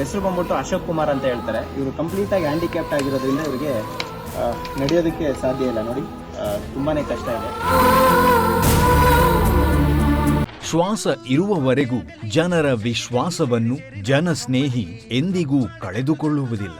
ಹೆಸರು ಬಂದ್ಬಿಟ್ಟು ಅಶೋಕ್ ಕುಮಾರ್ ಅಂತ ಹೇಳ್ತಾರೆ. ಇವರು ಕಂಪ್ಲೀಟ್ ಆಗಿ ಹ್ಯಾಂಡಿಕ್ಯಾಪ್ಟ್ ಆಗಿರೋದ್ರಿಂದ ಇವರಿಗೆ ನಡೆಯೋದಕ್ಕೆ ಸಾಧ್ಯ ಇಲ್ಲ ನೋಡಿ. ತುಂಬಾನೇ ಕಷ್ಟ ಇದೆ. ಶ್ವಾಸ ಇರುವವರೆಗೂ ಜನರ ವಿಶ್ವಾಸವನ್ನು ಜನಸ್ನೇಹಿ ಎಂದಿಗೂ ಕಳೆದುಕೊಳ್ಳುವುದಿಲ್ಲ.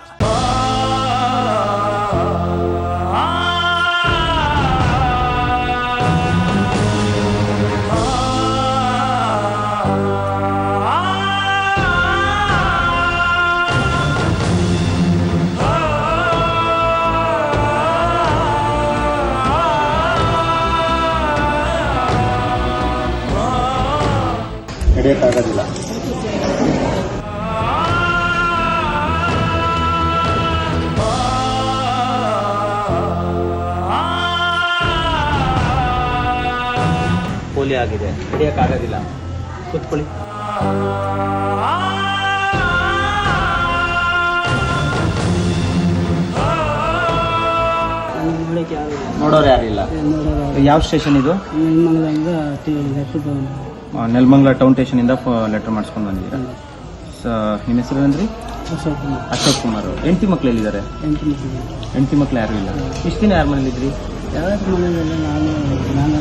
ನಡೆಯೋಕ್ಕಾಗೋದಿಲ್ಲ ಪೋಲಿಯೋ ಆಗಿದೆ ನಡೆಯೋಕ್ಕಾಗೋದಿಲ್ಲ ಕುತ್ಕೊಳ್ಳಿ. ನೋಡೋರು ಯಾರಿಲ್ಲ. ಯಾವ ಸ್ಟೇಷನ್ ಇದು? ನೆಲಮಂಗಲ ಟೌನ್ ಸ್ಟೇಷನಿಂದ ಲೆಟರ್ ಮಾಡಿಸ್ಕೊಂಡು ಬಂದಿದ್ದೀರಾ? ಸ ನಿಮ್ಮ ಹೆಸರು ಅಂದ್ರಿ ಅಶೋಕ್ ಕುಮಾರ್. ಅಶೋಕ್ ಕುಮಾರ್ ಹೆಂಡತಿ ಮಕ್ಳು ಎಲ್ಲಿದ್ದಾರೆ? ಹೆಂಡತಿ ಮಕ್ಳು ಯಾರು ಇಲ್ಲ. ಇಷ್ಟು ದಿನ ಯಾರ ಮನೇಲಿದ್ರಿ ಮನೆಯಲ್ಲಿ ನಾನು ನಾನು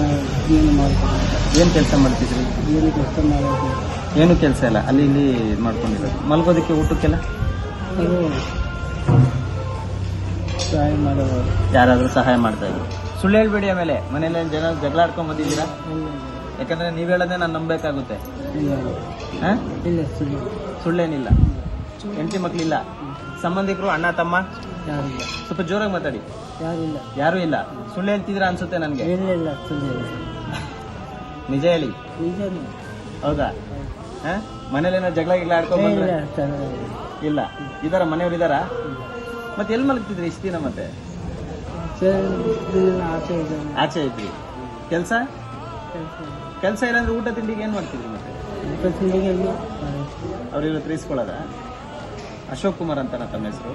ಏನು ಮಾಡ್ತೀನಿ ಏನು ಕೆಲಸ ಮಾಡ್ತಿದ್ರಿ? ಏನು ಕಷ್ಟ ಮಾಡೋದು ಏನು ಕೆಲಸ ಇಲ್ಲ. ಅಲ್ಲಿ ಇಲ್ಲಿ ಮಾಡ್ಕೊಂಡಿರೋದು. ಮಲ್ಗೋದಕ್ಕೆ ಊಟಕ್ಕೆಲ್ಲ? ಅದು ಸಹಾಯ ಮಾಡೋದು. ಯಾರಾದರೂ ಸಹಾಯ ಮಾಡ್ತಾ ಇದ್ರು. ಸುಳ್ಳು ಹೇಳ್ಬೇಡಿ ಆಮೇಲೆ. ಮನೇಲಿ ಜನ ಜಗಳ ಆಡ್ಕೊಂಡ್ ಬಂದಿದ್ದೀರಾ? ಯಾಕಂದ್ರೆ ನೀವ್ ಹೇಳೋದೇ ನಾನು ನಂಬೇಕಾಗುತ್ತೆ. ಇಲ್ಲ. ಹಾ? ಇಲ್ಲ ಸುಳ್ಳು. ಸುಳ್ಳೇನಿಲ್ಲ. ಹೆಂಡತಿ ಮಕ್ಳಿಲ್ಲ. ಸಂಬಂಧಿಕರು ಅಣ್ಣ ತಮ್ಮ? ಸ್ವಲ್ಪ ಜೋರಾಗಿ ಮಾತಾಡಿ. ಯಾರು ಇಲ್ಲ. ಸುಳ್ಳು ಹೇಳ್ತಿದ್ರ ಅನ್ಸುತ್ತೆ ನನಗೆ. ಇಲ್ಲ ಇಲ್ಲ ನಿಜ ಹೇಳಿ. ಹೌದಾ? ಮನೇಲಿ ಮನೇಲೇನೋ ಜಗಳ ಗಿಗಳ ಆಡ್ಕೊಂಡ್ ಇಲ್ಲ ಇಲ್ಲ. ಇದಾರ? ಮನೆಯವ್ರು ಇದಾರ? ಮತ್ತೆ ಎಲ್ಲಿ ಮಲಗ್ತಿದ್ರಿ ಇಷ್ಟ ದಿನ ಮತ್ತೆ? ಆಚೆ ಇದ್ರಿ. ಕೆಲ್ಸ? ಕೆಲ್ಸ ಇಲ್ಲಾಂದ್ರೆ ಊಟ ತಿಂಡಿಗೆ ಏನು ಮಾಡ್ತಿದ್ರಿ ಮತ್ತೆ? ಅವ್ರಿಗೆ ತೀರಿಸ್ಕೊಳ್ಳೋದ ಅಶೋಕ್ ಕುಮಾರ್ ಅಂತ ತಮ್ಮ ಹೆಸರು.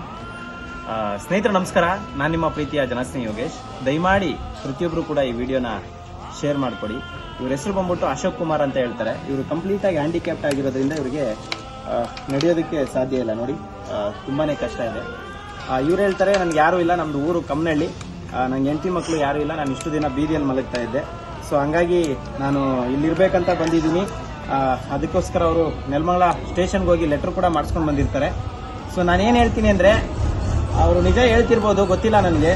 ಸ್ನೇಹಿತರು ನಮಸ್ಕಾರ. ನಾನು ನಿಮ್ಮ ಪ್ರೀತಿಯ ಜನಸ್ನೇಹಿ ಯೋಗೇಶ್. ದಯಮಾಡಿ ಪ್ರತಿಯೊಬ್ಬರು ಕೂಡ ಈ ವಿಡಿಯೋನ ಶೇರ್ ಮಾಡಿಕೊಡಿ. ಇವ್ರ ಹೆಸರು ಬಂದ್ಬಿಟ್ಟು ಅಶೋಕ್ ಕುಮಾರ್ ಅಂತ ಹೇಳ್ತಾರೆ. ಇವರು ಕಂಪ್ಲೀಟ್ ಆಗಿ ಹ್ಯಾಂಡಿಕ್ಯಾಪ್ಟ್ ಆಗಿರೋದ್ರಿಂದ ಇವರಿಗೆ ನಡೆಯೋದಕ್ಕೆ ಸಾಧ್ಯ ಇಲ್ಲ. ನೋಡಿ ತುಂಬಾನೇ ಕಷ್ಟ ಇದೆ. ಇವ್ರು ಹೇಳ್ತಾರೆ, ನನ್ಗೆ ಯಾರು ಇಲ್ಲ. ನಮ್ದು ಊರು ಕಮ್ಮನಹಳ್ಳಿ ನಂಗೆ ಹೆಂಡತಿ ಮಕ್ಕಳು ಯಾರು ಇಲ್ಲ. ನಾನು ಇಷ್ಟು ದಿನ ಬೀದಿಯಲ್ಲಿ ಮಲಗ್ತಾ ಇದ್ದೆ. ಸೊ ಹಂಗಾಗಿ ನಾನು ಇಲ್ಲಿರ್ಬೇಕಂತ ಬಂದಿದ್ದೀನಿ. ಅದಕ್ಕೋಸ್ಕರ ಅವರು ನೆಲಮಂಗಲ ಸ್ಟೇಷನ್ಗೆ ಹೋಗಿ ಲೆಟರ್ ಕೂಡ ಮಾಡಿಸ್ಕೊಂಡು ಬಂದಿರ್ತಾರೆ. ಸೊ ನಾನೇನು ಹೇಳ್ತೀನಿ ಅಂದರೆ, ಅವರು ನಿಜ ಹೇಳ್ತಿರ್ಬೋದು, ಗೊತ್ತಿಲ್ಲ ನನಗೆ.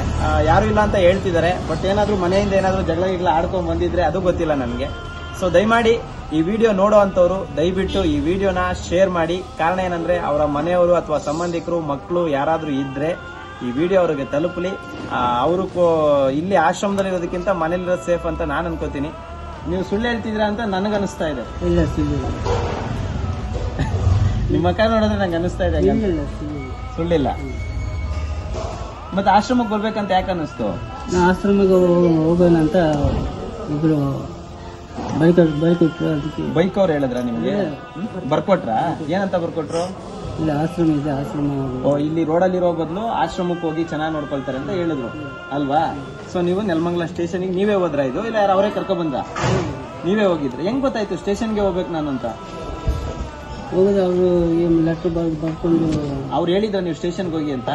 ಯಾರು ಇಲ್ಲ ಅಂತ ಹೇಳ್ತಿದ್ದಾರೆ. ಬಟ್ ಏನಾದರೂ ಮನೆಯಿಂದ ಏನಾದರೂ ಜಗಳ ಗಿಗಳ ಆಡ್ಕೊಂಡು ಬಂದಿದ್ರೆ ಅದು ಗೊತ್ತಿಲ್ಲ ನನಗೆ. ಸೊ ದಯಮಾಡಿ ಈ ವಿಡಿಯೋ ನೋಡೋ ಅಂಥವ್ರು, ದಯವಿಟ್ಟು ಈ ವಿಡಿಯೋನ ಶೇರ್ ಮಾಡಿ. ಕಾರಣ ಏನಂದರೆ, ಅವರ ಮನೆಯವರು ಅಥವಾ ಸಂಬಂಧಿಕರು ಮಕ್ಕಳು ಯಾರಾದರೂ ಇದ್ರೆ ಈ ವಿಡಿಯೋ ಅವ್ರಿಗೆ ತಲುಪಲಿ. ಅವರು ಇಲ್ಲಿ ಆಶ್ರಮದಲ್ಲಿ ಇರೋದಕ್ಕಿಂತ ಮನೇಲಿರೋದು ಸೇಫ್ ಅಂತ ನಾನು ಅನ್ಕೋತೀನಿ. ನೀವು ಸುಳ್ಳು ಹೇಳ್ತಿದ್ದೀರಾ ಅಂತ ನನಗನ್ನಿಸ್ತಾ ಇದೆ. ಇಲ್ಲ ಸುಳ್ಳು ನಿಮ್ಮ ಮಕ್ಕ ನೋಡಿದ್ರೆ ನಂಗೆ ಅನಿಸ್ತಾ ಇದೆ ಸುಳ್ಳಿಲ್ಲ. ಮತ್ತೆ ಆಶ್ರಮಕ್ಕೆ ಬರ್ಬೇಕಂತ ಯಾಕೆ ಅನ್ನಿಸ್ತು? ನಾ ಆಶ್ರಮಕ್ಕೆ ಹೋಗೋಣಂತ ಹೋಗೋಣ ಅಂತ ಇಬ್ರು ಬೈಕ್ ಬೈಕ್ ಅದಕ್ಕೆ. ಬೈಕ್ ಅವ್ರು ಹೇಳಿದ್ರ ನಿಮಗೆ? ಬರ್ಕೊಟ್ರಾ? ಏನಂತ ಬರ್ಕೊಟ್ರು? ಇಲ್ಲ ಆಶ್ರಮ ಇದೆ ಆಶ್ರಮ ಓ ಇಲ್ಲಿ ರೋಡಲ್ಲಿರೋ ಬದಲು ಆಶ್ರಮಕ್ಕೆ ಹೋಗಿ ಚೆನ್ನಾಗಿ ನೋಡ್ಕೊಳ್ತಾರೆ ಅಂತ ಹೇಳಿದ್ರು. ಅಲ್ವಾ? ಸೊ ನೀವು ನೆಲಮಂಗಲ ಸ್ಟೇಷನ್ಗೆ ನೀವೇ ಹೋದ್ರ ಇದು? ಇಲ್ಲ ಯಾರು ಅವರೇ ಕರ್ಕೊ ಬಂದ್ರ? ನೀವೇ ಹೋಗಿದ್ರೆ. ಹೆಂಗ್ ಗೊತ್ತಾಯ್ತು ಸ್ಟೇಷನ್ಗೆ ಹೋಗ್ಬೇಕು ನಾನು ಅಂತ? ಹೋಗೋದು ಅವರು ಲೆಟ್ರ್ ಬರ್ ಬರ್ಕೊಂಡು ಅವ್ರು ಹೇಳಿದ್ರ ನೀವು ಸ್ಟೇಷನ್ಗೆ ಹೋಗಿ ಅಂತ?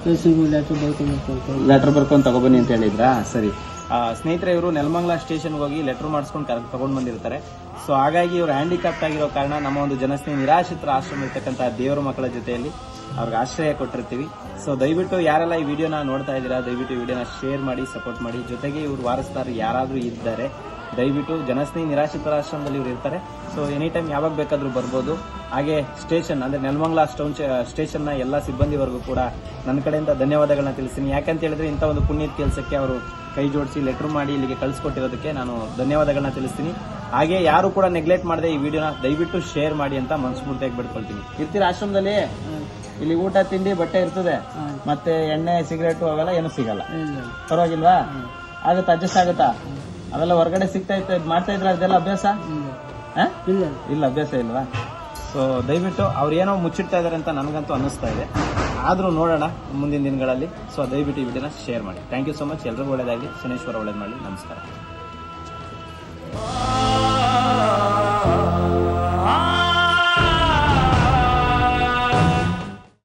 ಸ್ಟೇಷನ್ಗೆ ಲೆಟ್ರ್ ಬರ್ಕೊಂಡು ಬರ್ಕೊಂಡು ಲೆಟರ್ ಬರ್ಕೊಂಡು ತಗೊಬನ್ನಿ ಅಂತ ಹೇಳಿದ್ರಾ? ಸರಿ. ಸ್ನೇಹಿತರೆ, ಇವರು ನೆಲಮಂಗಲ ಸ್ಟೇಷನ್ಗೆ ಹೋಗಿ ಲೆಟರ್ ಮಾಡಿಸ್ಕೊಂಡು ಕರ್ ತಗೊಂಡ್ ಬಂದಿರ್ತಾರೆ. ಸೊ, ಹಾಗಾಗಿ ಇವರು ಹ್ಯಾಂಡಿಕ್ಯಾಪ್ಟ್ ಆಗಿರೋ ಕಾರಣ ನಮ್ಮ ಒಂದು ಜನಸ್ನೇಹಿ ನಿರಾಶ್ರಿತರ ಆಶ್ರಮ ಇರ್ತಕ್ಕಂಥ ದೇವರ ಮಕ್ಕಳ ಜೊತೆಯಲ್ಲಿ ಅವ್ರಿಗೆ ಆಶ್ರಯ ಕೊಟ್ಟಿರ್ತೀವಿ. ಸೊ, ದಯವಿಟ್ಟು ಯಾರೆಲ್ಲ ಈ ವಿಡಿಯೋನ ನೋಡ್ತಾ ಇದ್ದೀರಾ, ದಯವಿಟ್ಟು ಈ ವಿಡಿಯೋನ ಶೇರ್ ಮಾಡಿ ಸಪೋರ್ಟ್ ಮಾಡಿ. ಜೊತೆಗೆ ಇವರು ವಾರಸ್ದಾರರು ಯಾರಾದರೂ ಇದ್ದಾರೆ, ದಯವಿಟ್ಟು ಜನಸ್ನೇಹಿ ನಿರಾಶ್ರಿತರ ಆಶ್ರಮದಲ್ಲಿ ಇವರು ಇರ್ತಾರೆ. ಸೊ ಎನಿ ಟೈಮ್ ಯಾವಾಗ ಬೇಕಾದರೂ ಬರ್ಬೋದು. ಹಾಗೆ ಸ್ಟೇಷನ್, ಅಂದರೆ ನೆಲಮಂಗಲ ಸ್ಟೌನ್ ಸ್ಟೇಷನ್ನ ಎಲ್ಲ ಸಿಬ್ಬಂದಿವರೆಗೂ ಕೂಡ ನನ್ನ ಕಡೆಯಿಂದ ಧನ್ಯವಾದಗಳನ್ನ ತಿಳಿಸ್ತೀನಿ. ಯಾಕಂತ ಹೇಳಿದ್ರೆ ಇಂಥ ಒಂದು ಪುಣ್ಯದ ಕೆಲಸಕ್ಕೆ ಅವರು ಕೈ ಜೋಡಿಸಿ ಲೆಟರ್ ಮಾಡಿ ಇಲ್ಲಿಗೆ ಕಳಿಸ್ಕೊಟ್ಟಿರೋದಕ್ಕೆ ನಾನು ಧನ್ಯವಾದಗಳನ್ನ ತಿಳಿಸ್ತೀನಿ. ಹಾಗೆ ಯಾರು ಕೂಡ ನೆಗ್ಲೆಕ್ಟ್ ಮಾಡದೆ ಈ ವಿಡಿಯೋನ ದಯವಿಟ್ಟು ಶೇರ್ ಮಾಡಿ ಅಂತ ಮನಸ್ಫೂರ್ತಿಯಾಗಿ ಬಿಡ್ಕೊಳ್ತೀನಿ. ಇರ್ತೀರ ಆಶ್ರಮದಲ್ಲಿ? ಇಲ್ಲಿ ಊಟ ತಿಂಡಿ ಬಟ್ಟೆ ಇರ್ತದೆ. ಮತ್ತೆ ಎಣ್ಣೆ ಸಿಗರೇಟು ಅವೆಲ್ಲ ಏನು ಸಿಗಲ್ಲ. ಪರವಾಗಿಲ್ವಾ? ಆಗುತ್ತಾ ಅಡ್ಜಸ್ಟ್ ಆಗುತ್ತಾ? ಅವೆಲ್ಲ ಹೊರಗಡೆ ಸಿಗ್ತಾ ಇತ್ತು ಇದ್ ಮಾಡ್ತಾ ಇದ್ರ ಅದೆಲ್ಲ ಅಭ್ಯಾಸ? ಇಲ್ಲ. ಇಲ್ಲ. ಇಲ್ಲ ಅಭ್ಯಾಸ ಇಲ್ವಾ? ಸೊ ದಯವಿಟ್ಟು ಅವ್ರು ಏನೋ ಮುಚ್ಚಿಡ್ತಾ ಇದಾರೆ ಅಂತ ನನಗಂತೂ ಅನ್ನಿಸ್ತಾ ಇದೆ. ಆದರೂ ನೋಡೋಣ ಮುಂದಿನ ದಿನಗಳಲ್ಲಿ. ಸೊ ದಯವಿಟ್ಟು ಈ ವಿಡಿಯೋನ ಶೇರ್ ಮಾಡಿ. ಥ್ಯಾಂಕ್ ಯು ಸೊ ಮಚ್ ಎಲ್ಲರಿಗೂ ಒಳ್ಳೇದಾಗಲಿ. ಶನೇಶ್ವರ ಒಳ್ಳೇದು ಮಾಡಿ ನಮಸ್ಕಾರ.